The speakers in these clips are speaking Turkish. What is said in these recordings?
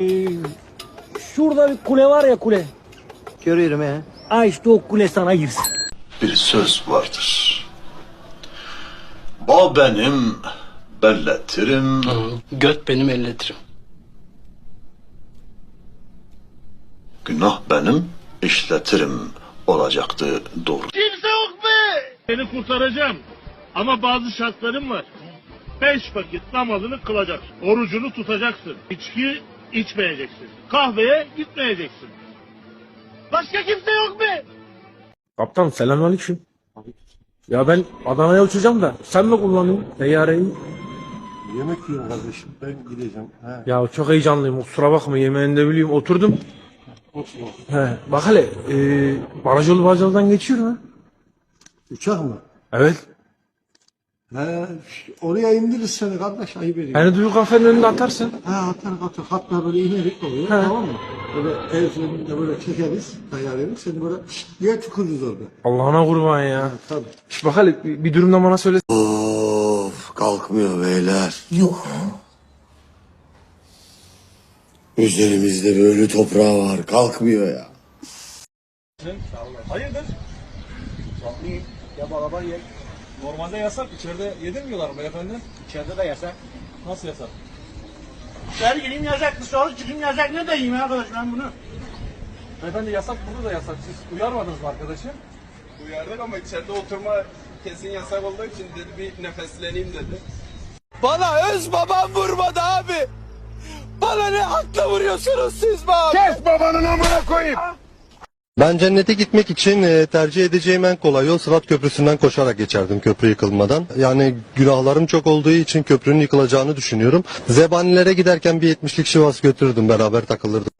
Ee, şurada bir kule var ya kule. Görüyorum ya. Ha işte o kule sana girsin. bir söz vardır. Ba benim, belletirim. Göt benim elletirim. Günah benim, işletirim olacaktı doğru. Seni kurtaracağım. Ama bazı şartlarım var. Beş vakit namazını kılacaksın. Orucunu tutacaksın. İçki içmeyeceksin. Kahveye gitmeyeceksin. Başka kimse yok mu? Kaptan selamünaleyküm. Ya ben Adana'ya uçacağım da sen mi kullanıyorsun teyyareyi? Yemek yiyorum kardeşim. Ben gideceğim. He. Ya çok heyecanlıyım kusura bakma yemeğini de bileyim oturdum. Olsun. He, bak hele e, baraj yolu geçiyor mu? Uçak mı? Evet. He, oraya indiririz seni kardeş ayıp ediyor. Beni Duyu kafenin önünde atarsın. He atar atar. Hatta böyle inerik oluyor. Tamam mı? Böyle telefonunda böyle çekeriz. Ayarlarız. Seni böyle diye tükürürüz orada. Allah'ına kurban ya. Tabii. Şş, bak hele bir, bir durumda bana söyle. Of kalkmıyor beyler. Yok. Üzerimizde ölü toprağı var. Kalkmıyor ya. Hayırdır? Ya balaban ye. Normalde yasak. İçeride yedirmiyorlar beyefendi. İçeride de yasak. Nasıl yasak? İçeri gireyim yasak, dışarı çıkayım yasak. Ne diyeyim arkadaş ben bunu? Beyefendi yasak burada da yasak. Siz uyarmadınız mı arkadaşı? Uyardık ama içeride oturma kesin yasak olduğu için dedi bir nefesleneyim dedi. Bana öz babam vurmadı abi. Bana ne hakla vuruyorsunuz siz be abi? Kes babanın amına koyayım. Ben cennete gitmek için e, tercih edeceğim en kolay yol Sırat Köprüsü'nden koşarak geçerdim köprü yıkılmadan. Yani günahlarım çok olduğu için köprünün yıkılacağını düşünüyorum. Zebanilere giderken bir 70'lik şivas götürürdüm beraber takılırdık.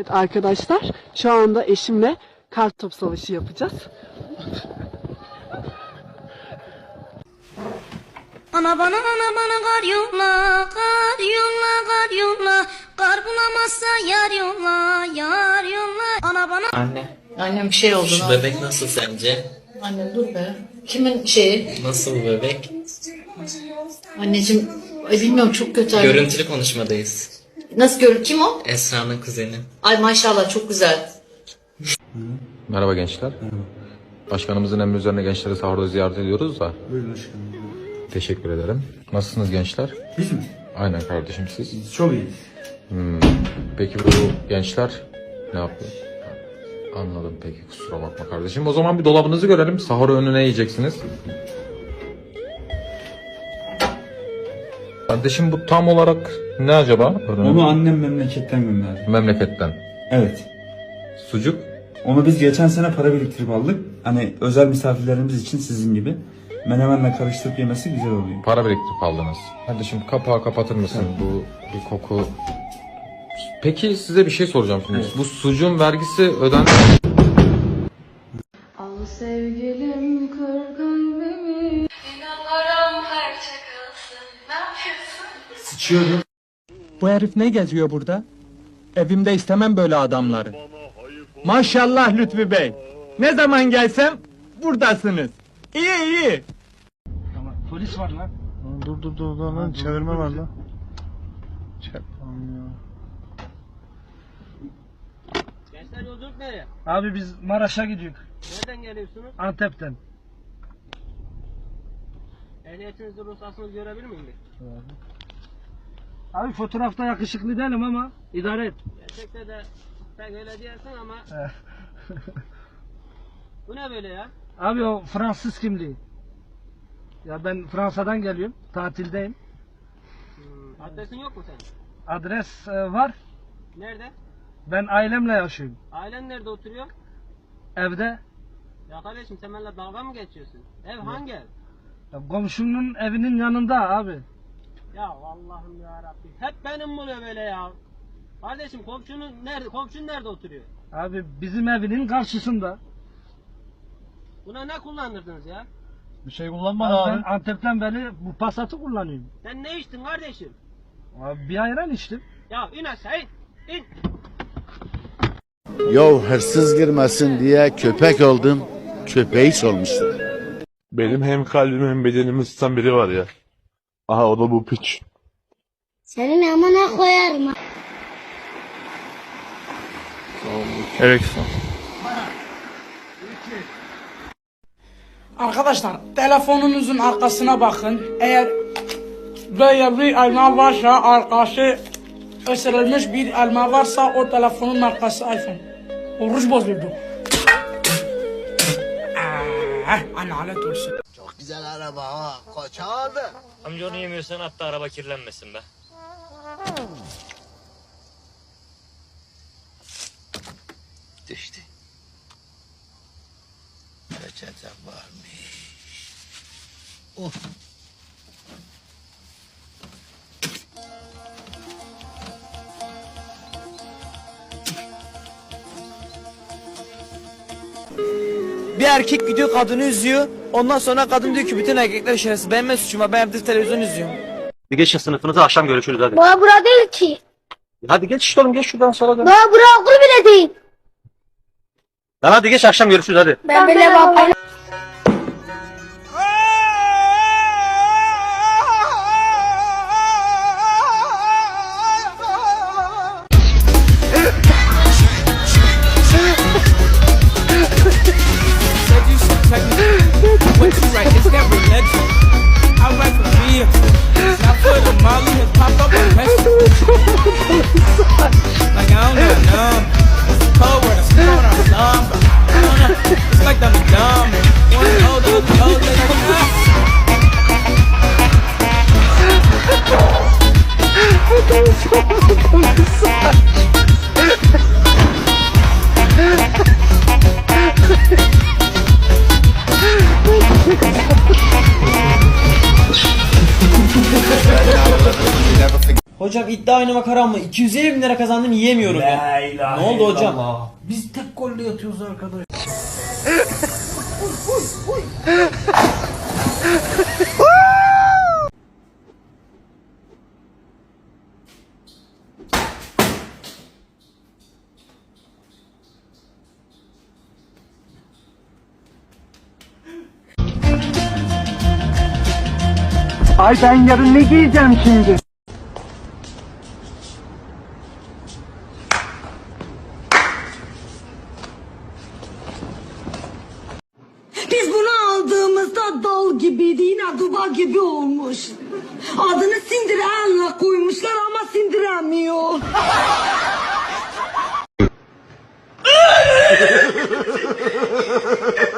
Evet arkadaşlar şu anda eşimle kart top savaşı yapacağız. Ana bana ana bana kar yolla, kar yolla, kar yolla. Kar bulamazsa yar yolla, yar yolla. Ana bana Anne. Annem bir şey oldu. Şu bebek nasıl sence? Anne dur be. Kimin şeyi? Nasıl bu bebek? Anneciğim ay bilmiyorum çok kötü. Görüntülü konuşmadayız. Nasıl gör? Kim o? Esra'nın kuzeni. Ay maşallah çok güzel. Merhaba gençler. Başkanımızın emri üzerine gençleri sahurda ziyaret ediyoruz da. Buyurun başkanım. Teşekkür ederim. Nasılsınız gençler? Biz mi? Aynen kardeşim siz. Çok iyiyiz. Peki bu gençler ne yapıyor? Anladım peki kusura bakma kardeşim. O zaman bir dolabınızı görelim. Sahur önüne yiyeceksiniz. Kardeşim bu tam olarak ne acaba? Onu annem memleketten gönderdi. Memleketten. Evet. Sucuk. Onu biz geçen sene para biriktirip aldık. Hani özel misafirlerimiz için sizin gibi. Menemenle karıştırıp yemesi güzel oluyor. Para biriktirip aldınız. Kardeşim kapağı kapatır mısın? Bu bir koku. Peki size bir şey soracağım şimdi. Bu sucuğun vergisi öden... Al Sıçıyorum. Bu herif ne geziyor burada? Evimde istemem böyle adamları. Maşallah Lütfü Bey. Ne zaman gelsem buradasınız. İyi iyi. Polis var lan. Dur dur dur dur lan çevirme var lan. Gençler yolculuk nereye? Abi biz Maraş'a gidiyoruz. Nereden geliyorsunuz? Antep'ten. Ehliyetinizde ruhsatınızı görebilir miyim bir? Abi fotoğrafta yakışıklı değilim ama idare et. Gerçekte de pek öyle diyorsun ama bu ne böyle ya? Abi o Fransız kimliği. Ya ben Fransa'dan geliyorum. Tatildeyim. Hmm, adresin yok mu senin? Adres e, var. Nerede? Ben ailemle yaşıyorum. Ailen nerede oturuyor? Evde. Ya kardeşim sen benimle dalga mı geçiyorsun? Ev hangi ev? Ya komşunun evinin yanında abi. Ya Allah'ım ya Rabbim. Hep benim oluyor böyle ya. Kardeşim komşunun nerede? Komşun nerede oturuyor? Abi bizim evinin karşısında. Buna ne kullandırdınız ya? Bir şey kullanmadı abi. Ben Antep'ten beri bu Passat'ı kullanıyorum. Sen ne içtin kardeşim? Abi bir ayran içtim. Ya in aşağı in. İn. Yol hırsız girmesin diye köpek oldum, köpeği solmuşsun. Benim hem kalbim hem bedenimi ısıtan biri var ya. Aha o da bu piç. Senin amına koyarım. Evet. Arkadaşlar telefonunuzun arkasına bakın. Eğer böyle bir elma varsa arkası ısırılmış bir elma varsa o telefonun markası iPhone. Oruç bozuldu. Ah, analet olsun. Amca onu yemiyorsan hatta araba kirlenmesin be. Düştü. Reçete varmış. Oh. Bir erkek gidiyor kadını üzüyor. Ondan sonra kadın diyor ki bütün erkekler şerefsiz. Benim ne suçum var? Ben evde televizyon izliyorum. Bir geç sınıfınıza akşam görüşürüz hadi. Bura bura değil ki. Hadi geç işte oğlum geç şuradan sola dön. Bura bura okul bile değil. Lan hadi geç akşam görüşürüz hadi. Ben böyle bak. What iddia oynama karam mı? 250 bin lira kazandım yiyemiyorum ya. Ne oldu hocam? Biz tek golle yatıyoruz arkadaş. Ay ben yarın ne giyeceğim şimdi? olmuş. Adını Sindirella koymuşlar ama sindiremiyor.